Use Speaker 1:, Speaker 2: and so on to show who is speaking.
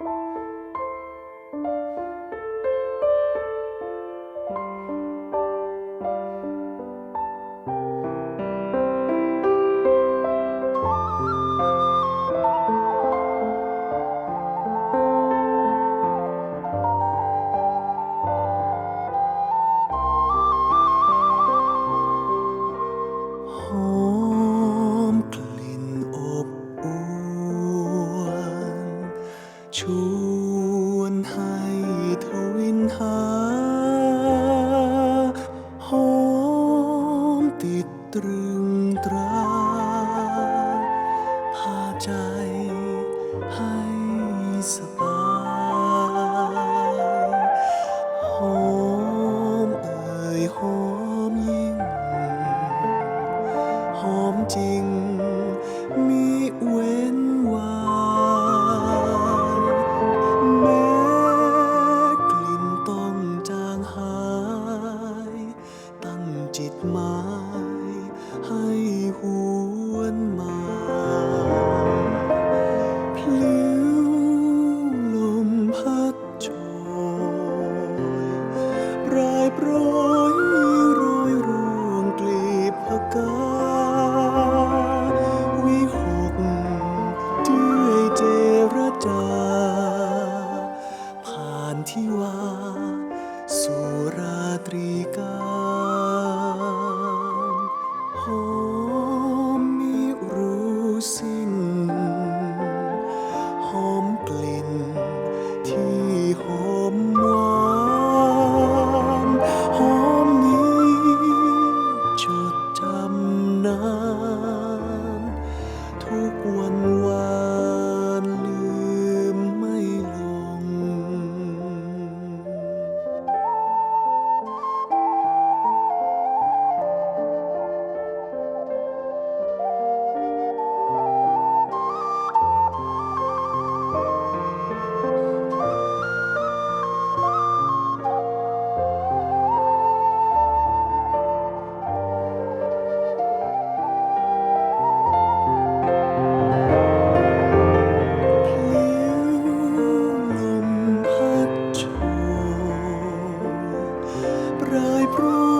Speaker 1: you ชวนให้ทวินหา หอมติดตรึงตรา พาใจให้สบายหอมเอ่ยหอมยิ่ง หอมจริง วา สุราตรีการหอมมิรู้สิ้น หอมกลิ่นที่หอมหวานหอมนี้จดจำนานทุกวัน Ooh.